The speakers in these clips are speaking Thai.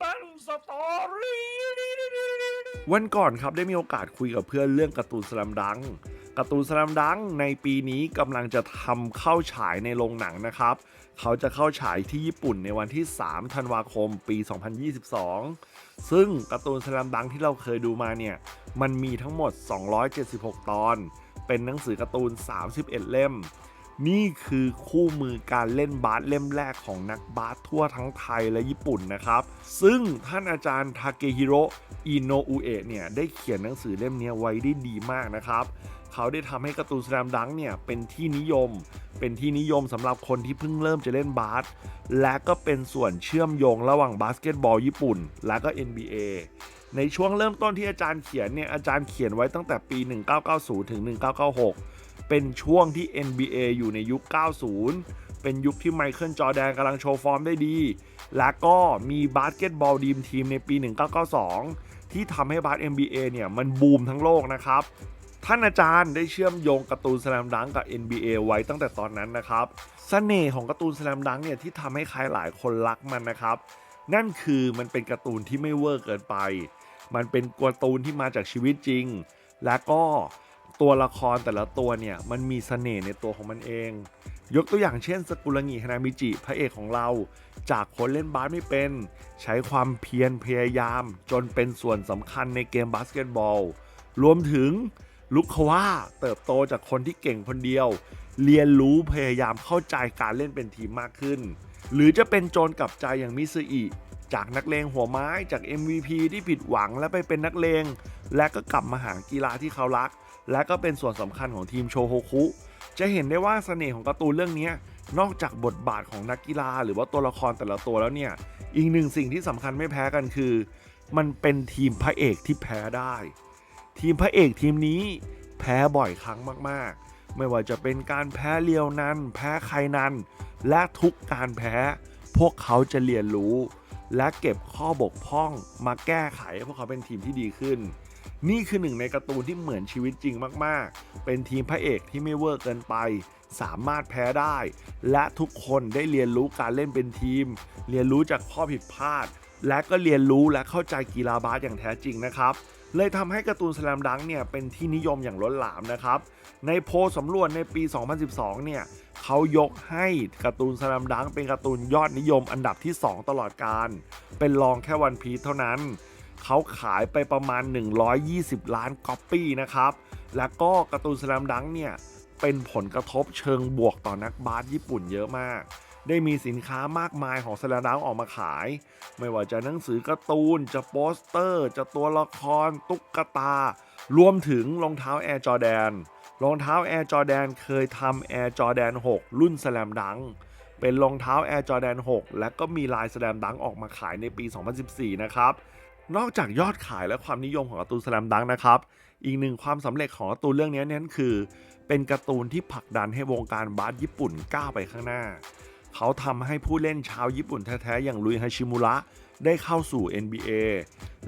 ปันสตอรี่วันก่อนครับได้มีโอกาสคุยกับเพื่อนเรื่องการ์ตูนสลัมดังการ์ตูนสลัมดังในปีนี้กำลังจะทำเข้าฉายในโรงหนังนะครับ เขาจะเข้าฉายที่ญี่ปุ่นในวันที่ 3 ธันวาคมปี 2022 ซึ่งการ์ตูนสลัมดังที่เราเคยดูมาเนี่ย มันมีทั้งหมด 276 ตอน เป็นหนังสือการ์ตูน 31 เล่ม นี่คือคู่มือการเล่นบาสเล่มแรกของนักบาสทั่วทั้งไทยและญี่ปุ่นนะครับ ซึ่งท่านอาจารย์ทาเกฮิโรอิโนอุเอะเนี่ยได้เขียนหนังสือเล่มนี้ไว้ได้ดีมากนะครับ เขาได้ทำให้การ์ตูนสแลมดังเนี่ยเป็นที่นิยม เป็นที่นิยมสำหรับคนที่เพิ่งเริ่มจะเล่นบาส และก็เป็นส่วนเชื่อมโยงระหว่างบาสเกตบอลญี่ปุ่น และก็ NBA ในช่วงเริ่มต้นที่อาจารย์เขียนเนี่ยอาจารย์เขียนไว้ตั้งแต่ปี 1990 ถึง 1996 เป็นช่วงที่ NBA อยู่ในยุค 90 เป็นยุคที่ไมเคิลจอร์แดนกำลังโชว์ฟอร์มได้ดี และก็มีบาสเกตบอลดีมทีมในปี 1992 ที่ทำให้บาส NBA เนี่ยมันบูมทั้งโลกนะครับ ท่านอาจารย์ได้เชื่อมโยงการ์ตูนสแลมดังกับ NBA ไว้ตั้งแต่ตอนนั้นนะครับสเสน่ห์ของการ์ตูนสแลมดังเนี่ยที่ทำให้ใครหลายคนรักมันนะครับนั่นคือมันเป็นการ์ตูนที่ไม่เวอร์เกินไป มันเป็นการ์ตูนที่มาจากชีวิตจริง และก็ ตัวละครแต่ละตัวเนี่ยมันมีเสน่ห์ในตัวของมันเอง ยกตัวอย่างเช่นสกุลงิฮานามิจิพระเอกของเรา จากคนเล่นบาสไม่เป็น ใช้ความเพียรพยายาม จนเป็นส่วนสำคัญในเกมบาสเกตบอล รวมถึงลุคาวาเติบโตจากคนที่เก่งคนเดียว เรียนรู้พยายามเข้าใจการเล่นเป็นทีมมากขึ้น หรือจะเป็นโจรกลับใจอย่างมิซึอิจากนักเลงหัวไม้จาก MVP ที่ผิดหวังและไปเป็นนักเลง และก็กลับมาหากีฬาที่เขารัก และก็เป็นส่วนสำคัญของทีมโชโฮคุ จะเห็นได้ว่าเสน่ห์ของการ์ตูนเรื่องนี้นอกจากบทบาทของนักกีฬา หรือว่าตัวละครแต่ละตัวแล้วเนี่ย อีกหนึ่งสิ่งที่สำคัญไม่แพ้กันคือ มันเป็นทีมพระเอกที่แพ้ได้ ทีมพระเอกทีมนี้แพ้บ่อยครั้งมากๆ ไม่ว่าจะเป็นการแพ้เลียวนันแพ้ใครนันและทุกการแพ้ พวกเขาจะเรียนรู้ และเก็บข้อบกพร่องมาแก้ไขให้พวกเขาเป็นทีมที่ดีขึ้น นี่คือหนึ่งในการ์ตูนที่เหมือนชีวิตจริงมากๆ เป็นทีมพระเอกที่ไม่เวอร์เกินไป สามารถแพ้ได้ และทุกคนได้เรียนรู้การเล่นเป็นทีม เรียนรู้จากข้อผิดพลาด และก็เรียนรู้และเข้าใจกีฬาบาสอย่างแท้จริงนะครับเลยทำให้การ์ตูนสแลมดังเนี่ยเป็นที่นิยมอย่างล้นหลามนะครับ ในโพลสำรวจในปี 2012 เนี่ยเขายกให้การ์ตูนสแลมดังเป็นการ์ตูนยอดนิยมอันดับที่ 2 ตลอดการ เป็นรองแค่วันพีเท่านั้น เขาขายไปประมาณ 120 ล้านก๊อปปี้นะครับ แล้วก็การ์ตูนสแลมดังเนี่ย เป็นผลกระทบเชิงบวกต่อนักบาสญี่ปุ่นเยอะมาก ได้มีสินค้ามากมายของสแลมดังออกมาขาย ไม่ว่าจะหนังสือการ์ตูน จะโปสเตอร์ จะตัวละคร ตุ๊กตา รวมถึงรองเท้าแอร์จอแดน รองเท้าแอร์จอแดนเคยทำแอร์จอแดน6 รุ่นสแลมดังเป็นรองเท้าแอร์จอแดน6และก็มีลายสแลมดังออกมาขายในปี 2014 นะครับ นอกจากยอดขายและความนิยมของการ์ตูนสแลมดังนะครับ อีกหนึ่งความสำเร็จของการ์ตูนเรื่องนี้นั้นคือ เป็นการ์ตูนที่ผลักดันให้วงการบาสญี่ปุ่นก้าวไปข้างหน้า เขาทำให้ผู้เล่นชาวญี่ปุ่นแท้ๆ อย่างลุยฮาชิมุระได้เข้าสู่ NBA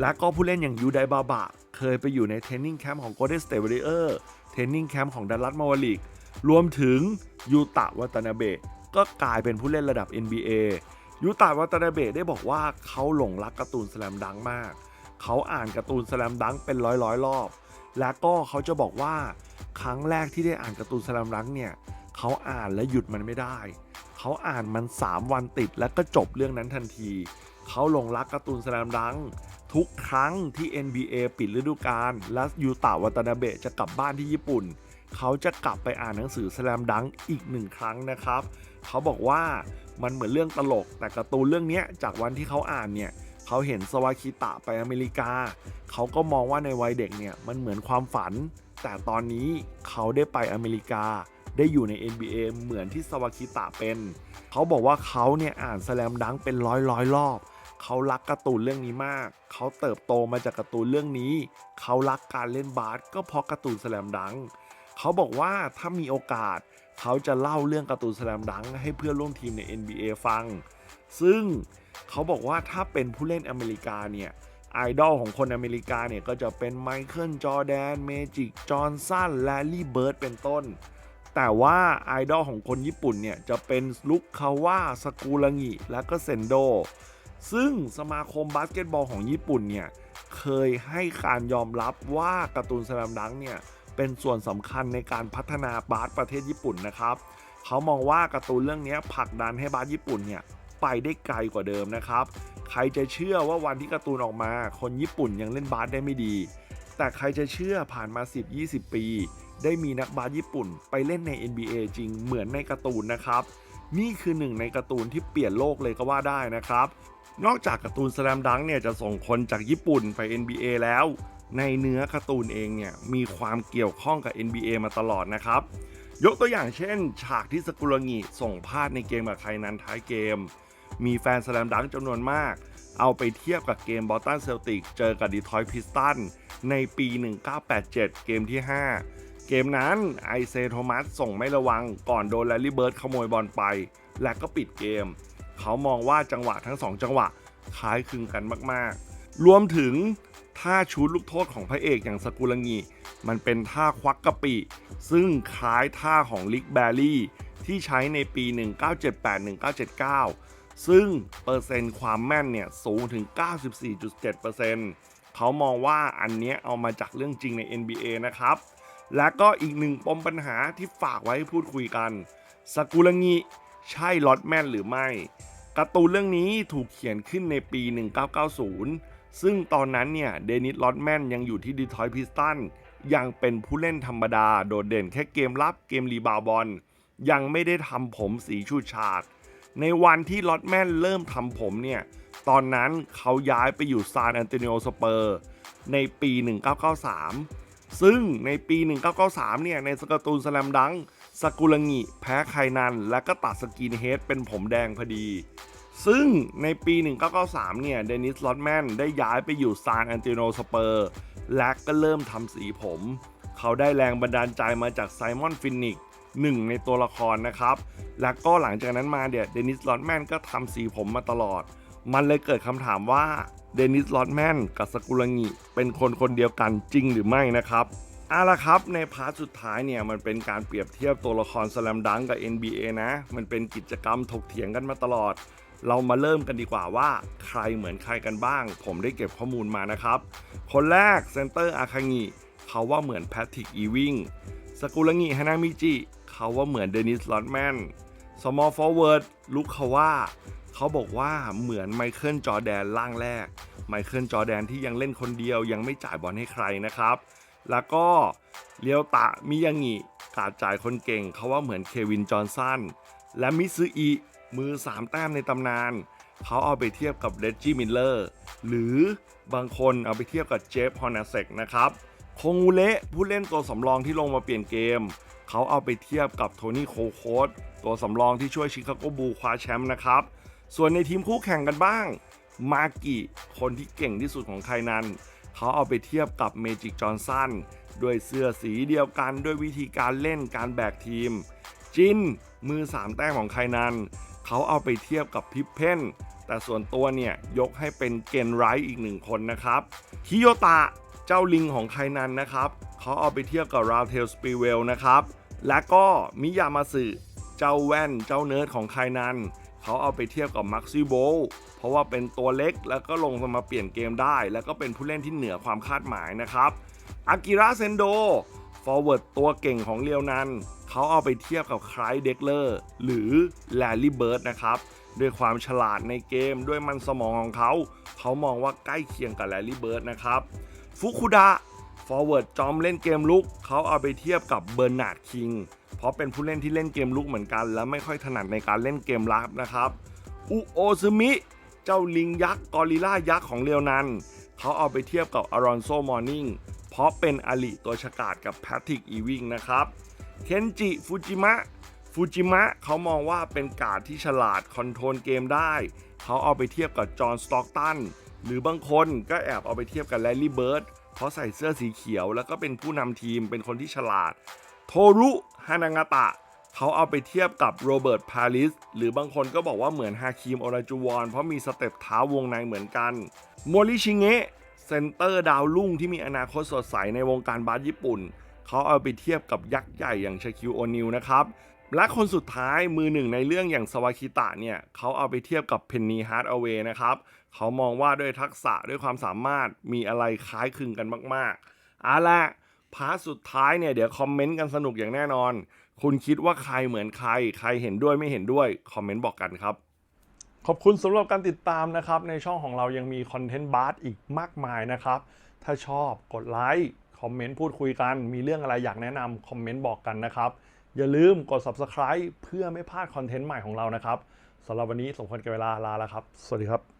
และก็ผู้เล่นอย่างยูไดบาบะ เคยไปอยู่ในเทนนิ่งแคมป์ของ Golden State Warriors เทนนิ่งแคมป์ของดัลลัสมาวลิก รวมถึงยูตะวัตนาเบะก็กลายเป็นผู้เล่นระดับ NBA ยูตะวัตนาเบะได้บอกว่าเขาหลงรักการ์ตูนสแลมดังมาก เขาอ่านการ์ตูนสแลมดังเป็นร้อยร้อยๆรอบ และก็เขาจะบอกว่าครั้งแรกที่ได้อ่านการ์ตูนสแลมดังเนี่ยเขาอ่านและหยุดมันไม่ได้ เขาอ่านมัน 3 วันติดแล้วก็จบเรื่องนั้นทันที เขาหลงรักการ์ตูนสแลมดังทุกครั้งที่ NBA ปิดฤดูกาลและยูตะวัตนาเบะจะกลับบ้านที่ญี่ปุ่น เขาจะกลับไปอ่านหนังสือสแลมดังอีกหนึ่งครั้งนะครับ เขาบอกว่า มันเหมือนเรื่องตลก แต่การ์ตูนเรื่องนี้จากวันที่เขาอ่านเนี่ยเขาเห็นสวาคิตะไปอเมริกา เขาก็มองว่าในวัยเด็กเนี่ยมันเหมือนความฝัน แต่ตอนนี้เขาได้ไปอเมริกา ได้อยู่ใน NBA เหมือนที่สวาคิตะเป็น เขาบอกว่าเขาเนี่ยอ่านสลมดังเป็นร้อยร้อยรอบเขารักการ์ตูนเรื่องนี้มาก เขาเติบโตมาจากการ์ตูนเรื่องนี้ เขารักการเล่นบาสก็เพราะการ์ตูนสลมดัง เขาบอกว่าถ้ามีโอกาส เขาจะเล่าเรื่องการ์ตูนสแลมดังให้เพื่อนร่วมทีมใน NBA ฟัง ซึ่งเขาบอกว่าถ้าเป็นผู้เล่นอเมริกาเนี่ยไอดอลของคนอเมริกาเนี่ยก็จะเป็นไมเคิลจอร์แดนเมจิกจอห์นสันแลลี่เบิร์ดเป็นต้น แต่ว่าไอดอลของคนญี่ปุ่นเนี่ย จะเป็นลุคคาว่าสกูลังิและก็เซนโด ซึ่งสมาคมบาสเกตบอลของญี่ปุ่นเนี่ย เคยให้การยอมรับว่าการ์ตูนสแลมดังเนี่ย เป็นส่วนสำคัญในการพัฒนาบาสประเทศญี่ปุ่นนะครับเขามองว่าการ์ตูนเรื่องนี้ผลักดันให้บาสญี่ปุ่นเนี่ยไปได้ไกลกว่าเดิมนะครับ ใครจะเชื่อว่าวันที่การ์ตูนออกมา คนญี่ปุ่นยังเล่นบาสได้ไม่ดี แต่ใครจะเชื่อผ่านมา 10-20 ปี ได้มีนักบาสญี่ปุ่นไปเล่นใน NBA จริงเหมือนในการ์ตูนนะครับ นี่คือหนึ่งในการ์ตูนที่เปลี่ยนโลกเลยก็ว่าได้นะครับ นอกจากการ์ตูนสแลมดังเนี่ยจะส่งคนจากญี่ปุ่นไป NBA แล้ว ในเนื้อการ์ตูนเองเนี่ยมีความเกี่ยวข้องกับ NBA มาตลอดนะครับ ยกตัวอย่างเช่น ฉากที่สกุลงิส่งพาดในเกมกับใครนั้นท้ายเกม มีแฟนสแลมดังจำนวนมาก เอาไปเทียบกับเกมบอสตันเซลติกเจอกับดีทรอยพิสตันในปี 1987 เกมที่ 5 เกมนั้นไอเซโทมัสส่งไม่ระวังก่อนโดนแลลี่เบิร์ดขโมยบอลไป และก็ปิดเกม เขามองว่าจังหวะทั้งสองจังหวะคล้ายคลึงกันมากๆ รวมถึงท่าชูดลูกโทษของพระเอกอย่างสกุลงีมันเป็นท่าควักกะปิ ซึ่งคล้ายท่าของลิกแบรี่ ที่ใช้ในปี 1978-1979 ซึ่งเปอร์เซ็นต์ความแม่นเนี่ยสูงถึง 94.7%เขามองว่าอันเนี้ยเอามาจากเรื่องจริงใน NBA นะครับ และก็อีกหนึ่งปมปัญหาที่ฝากไว้ให้พูดคุยกัน สกุลงิใช่ลอตแมนหรือไม่การ์ตูนเรื่องนี้ถูกเขียนขึ้นในปี 1990 ซึ่งตอนนั้นเนี่ยเดนิสลอตแมนยังอยู่ที่ดีทรอยต์พิสตันยังเป็นผู้เล่นธรรมดาโดดเด่นแค่เกมรับเกมรีบาวด์บอลยังไม่ได้ทำผมสีชูดฉาดในวันที่ลอตแมนเริ่มทำผมเนี่ย ตอนนั้นเขาย้ายไปอยู่ซานแอนโตนิโอสเปอร์ในปี 1993 ซึ่งในปี 1993 เนี่ย ในสกตูนสแลมดังสกุลงิ แพ้ไคนัน และก็ตัดสกินเฮดเป็นผมแดงพอดี ซึ่งในปี 1993 เนี่ย เดนิส ลอตแมน ได้ย้ายไปอยู่ซานแอนติโอสเปอร์ และก็เริ่มทำสีผม เขาได้แรงบันดาลใจมาจากไซมอน ฟินิกหนึ่งในตัวละครนะครับ และก็หลังจากนั้นมาเนี่ย เดนิส ลอตแมน ก็ทำสีผมมาตลอด มันเลยเกิดคำถามว่า เดนิส ลอตแมน กับสกุลงิเป็นคนคนเดียวกันจริงหรือไม่นะครับเอาละครับ ในพาร์ทสุดท้ายเนี่ย มันเป็นการเปรียบเทียบตัวละครสแลมดังกับ NBA นะ มันเป็นกิจกรรมถกเถียงกันมาตลอด เรามาเริ่มกันดีกว่าว่า ใครเหมือนใครกันบ้าง ผมได้เก็บข้อมูลมานะครับ คนแรกเซนเตอร์อาคางิเขาว่าเหมือนแพทริกอีวิงสกุลงิฮานามิจิเขาว่าเหมือนเดนิสลอตแมนสมอลฟอร์เวิร์ดลุคเขาว่าเขาบอกว่าเหมือนไมเคิลจอแดนร่างแรก ไมเคิลจอแดนที่ยังเล่นคนเดียวยังไม่จ่ายบอลให้ใครนะครับ แล้วก็เลียวตะมิยางิกาดจ่ายคนเก่งเขาว่าเหมือนเควินจอห์นสันและมิซึอิ มือ 3 แต้มในตำนาน เขาเอาไปเทียบกับเรจจี้มิลเลอร์หรือบางคนเอาไปเทียบกับเจฟฮอนาเซกนะครับโคงูเละผู้เล่นตัวสำรองที่ลงมาเปลี่ยนเกม เขาเอาไปเทียบกับโทนี่โคโคสตัวสำรองที่ช่วยชิคาโกบูลคว้าแชมป์นะครับ ส่วนในทีมคู่แข่งกันบ้าง มากิคนที่เก่งที่สุดของใครนั้น เขาเอาไปเทียบกับเมจิกจอห์นสันด้วยเสื้อสีเดียวกันด้วยวิธีการเล่นการแบกทีม จินมือ 3 แต้มของใครนั้น เขาเอาไปเทียบกับพิพเพนแต่ส่วนตัวเนี่ยยกให้เป็นเกนไรท์อีกหนึ่งคนนะครับคิโยตะเจ้าลิงของใคนันนะครับเขาเอาไปเทียบกับราเทลสปีเวลนะครับและก็มิยามาสึเจ้าแว่นเจ้าเนิร์ดของใคนันเขาเอาไปเทียบกับมักซิโบเพราะว่าเป็นตัวเล็กแล้วก็ลงมาเปลี่ยนเกมได้ แล้วก็เป็นผู้เล่นที่เหนือความคาดหมายนะครับอากิระเซนโดฟอร์เวิร์ดตัวเก่งของเรียวนัน เขาเอาไปเทียบกับไครเด็กเลอร์หรือแลลี่เบิร์ดนะครับด้วยความฉลาดในเกมด้วยมันสมองของเขา เขามองว่าใกล้เคียงกับแลลี่เบิร์ดนะครับฟุคุดะฟอร์เวิร์ดจอมเล่นเกมลุกเขาเอาไปเทียบกับเบอร์นาร์ดคิงเพราะเป็นผู้เล่นที่เล่นเกมลุกเหมือนกัน และไม่ค่อยถนัดในการเล่นเกมรับนะครับอุโอซึมิ เจ้าลิงยักษ์กอริลลายักษ์ของเรียวนันเขาเอาไปเทียบกับอารอนโซมอร์นิงเพราะเป็นอลิตัวฉกาจกับแพทริกอีวิงนะครับ เคนจิฟูจิมะฟูจิมะเขามองว่าเป็นการ์ดที่ฉลาดคอนโทรลเกมได้ เขาเอาไปเทียบกับจอห์นสตอกตันหรือบางคนก็แอบเอาไปเทียบกับแลลี่เบิร์ดเพราะใส่เสื้อสีเขียว แล้วก็เป็นผู้นำทีมเป็นคนที่ฉลาด โทรุฮานางาตะ เขาเอาไปเทียบกับโรเบิร์ตพาริสหรือบางคนก็บอกว่าเหมือนฮาคิมโอราจูวอนเพราะมีสเต็ปเท้าวงในเหมือนกันโมริชิเงะเซนเตอร์ดาวรุ่งที่มีอนาคตสดใสในวงการบาสญี่ปุ่น เขาเอาไปเทียบกับยักษ์ใหญ่อย่างชาคิวโอนิลนะครับ และคนสุดท้ายมือหนึ่งในเรื่องอย่างสวาคิตะเนี่ยเขาเอาไปเทียบกับเพนนีฮาร์ดเอาเวนะครับเขามองว่าด้วยทักษะด้วยความสามารถมีอะไรคล้ายคลึงกันมากๆเอาละพาร์ทสุดท้ายเนี่ยเดี๋ยวคอมเมนต์กันสนุกอย่างแน่นอน คุณคิดว่าใครเหมือนใคร ใครเห็นด้วยไม่เห็นด้วยคอมเมนต์บอกกันครับขอบคุณสำหรับการติดตามนะครับ ในช่องของเรายังมีคอนเทนต์บาร์อีกมากมายนะครับ ถ้าชอบกดไลค์ คอมเมนต์พูดคุยกัน มีเรื่องอะไรอยากแนะนำคอมเมนต์บอกกันนะครับ อย่าลืมกด subscribe เพื่อไม่พลาดคอนเทนต์ใหม่ของเรานะครับสำหรับวันนี้สมควรกับเวลาลาแล้วครับ สวัสดีครับ